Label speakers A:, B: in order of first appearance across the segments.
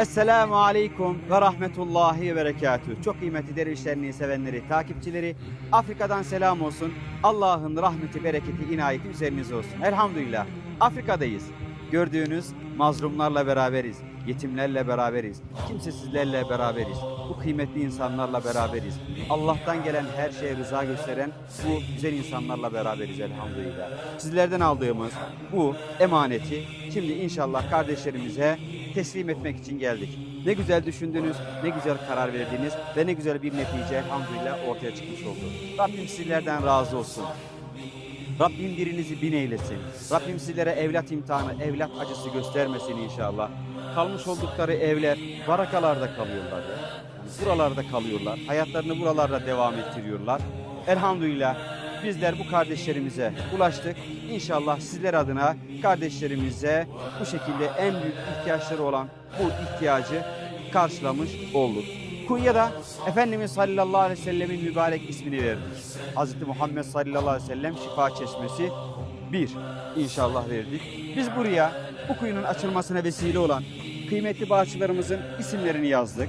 A: Esselamu Aleyküm ve Rahmetullahi ve Berekatühü. Çok kıymetli dervişlerini, sevenleri, takipçileri Afrika'dan selam olsun. Allah'ın rahmeti, bereketi, inayeti üzerinize olsun. Elhamdülillah. Afrika'dayız. Gördüğünüz mazlumlarla beraberiz. Yetimlerle beraberiz. Kimsesizlerle beraberiz. Bu kıymetli insanlarla beraberiz. Allah'tan gelen her şeye rıza gösteren bu güzel insanlarla beraberiz elhamdülillah. Sizlerden aldığımız bu emaneti şimdi inşallah kardeşlerimize teslim etmek için geldik. Ne güzel düşündünüz, ne güzel karar verdiniz ve ne güzel bir netice elhamdülillah ortaya çıkmış oldu. Rabbim sizlerden razı olsun. Rabbim birinizi bin eylesin. Rabbim sizlere evlat imtihanı, evlat acısı göstermesin inşallah. Kalmış oldukları evler barakalarda kalıyorlar. buralarda kalıyorlar. Hayatlarını buralarda devam ettiriyorlar. Elhamdülillah bizler bu kardeşlerimize ulaştık. İnşallah sizler adına kardeşlerimize bu şekilde en büyük ihtiyaçları olan bu ihtiyacı karşılamış olduk. Kunya'da Efendimiz sallallahu aleyhi ve sellemin mübarek ismini verdik. Hz. Muhammed sallallahu aleyhi ve sellem şifa çeşmesi bir inşallah verdik. Biz buraya bu kuyunun açılmasına vesile olan kıymetli bağışçılarımızın isimlerini yazdık.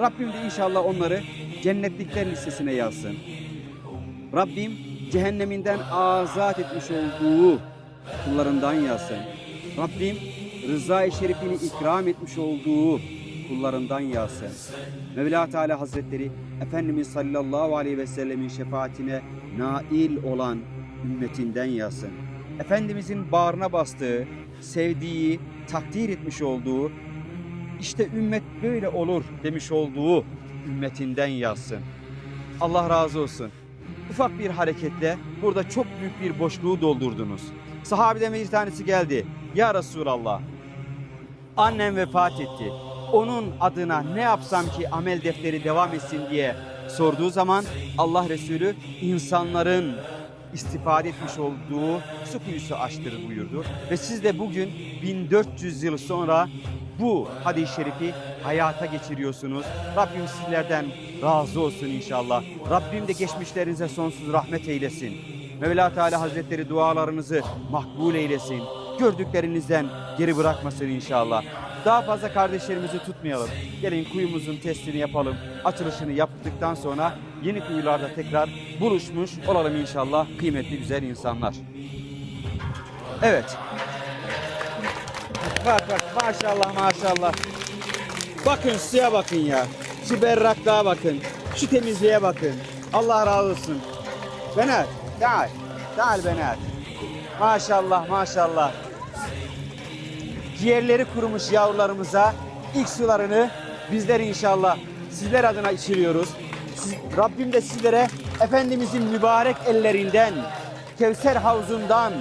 A: Rabbim de inşallah onları cennetlikler listesine yazsın. Rabbim cehenneminden azat etmiş olduğu kullarından yazsın. Rabbim rıza-i şerifini ikram etmiş olduğu kullarından yazsın. Mevla Teala Hazretleri Efendimiz sallallahu aleyhi ve sellemin şefaatine nail olan ümmetinden yazsın. Efendimizin bağrına bastığı, sevdiği, takdir etmiş olduğu, işte ümmet böyle olur demiş olduğu ümmetinden yazsın. Allah razı olsun. Ufak bir hareketle burada çok büyük bir boşluğu doldurdunuz. Sahabeden bir tanesi geldi. Ya Resulallah annem vefat etti. Onun adına ne yapsam ki amel defteri devam etsin diye sorduğu zaman Allah Resulü insanların istifade etmiş olduğu su kuyusu açtır buyurdu. Ve siz de bugün 1400 yıl sonra bu hadis-i şerifi hayata geçiriyorsunuz. Rabbim sizlerden razı olsun inşallah. Rabbim de geçmişlerinize sonsuz rahmet eylesin. Mevla Teala Hazretleri dualarınızı makbul eylesin. Gördüklerinizden geri bırakmasın inşallah. Daha fazla kardeşlerimizi tutmayalım. Gelin kuyumuzun testini yapalım. Açılışını yaptıktan sonra yeni kuyularda tekrar buluşmuş olalım inşallah kıymetli güzel insanlar. Evet. Bak bak maşallah maşallah. Bakın suya bakın ya. Şu berraklığa bakın. Şu temizliğe bakın. Allah razı olsun. Bener, gel. Gel Bener. Maşallah maşallah. Ciğerleri kurumuş yavrularımıza ilk sularını bizler inşallah sizler adına içiriyoruz. Siz, Rabbim de sizlere Efendimizin mübarek ellerinden, Kevser havzundan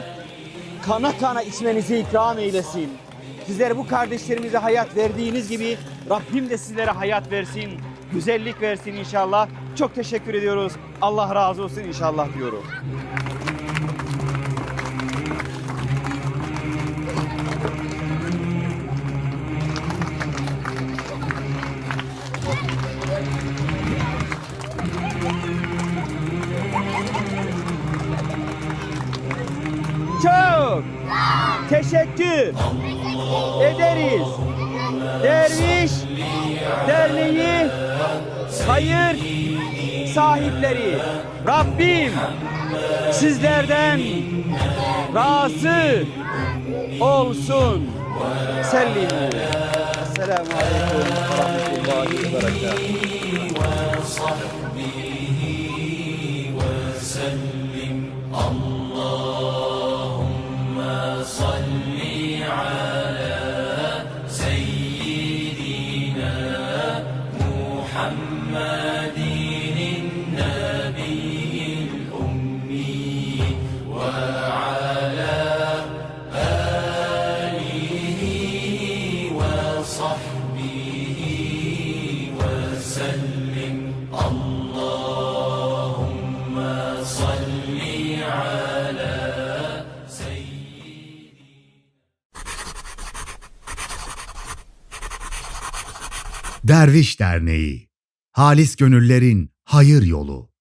A: kana kana içmenizi ikram eylesin. Sizler bu kardeşlerimize hayat verdiğiniz gibi Rabbim de sizlere hayat versin, güzellik versin inşallah. Çok teşekkür ediyoruz. Allah razı olsun inşallah diyorum. Çok teşekkür ederiz. Derviş Derneği hayır sahipleri Rabbim sizlerden razı olsun. Sellimu. Esselamu Aleyküm Rahmetullahi ve Berekatuhu.
B: محمد النبي
A: الأمي وعلى آله وصحبه وسلم. اللهم صل على سيدنا
B: درویش درنی Halis Gönüllerin Hayır Yolu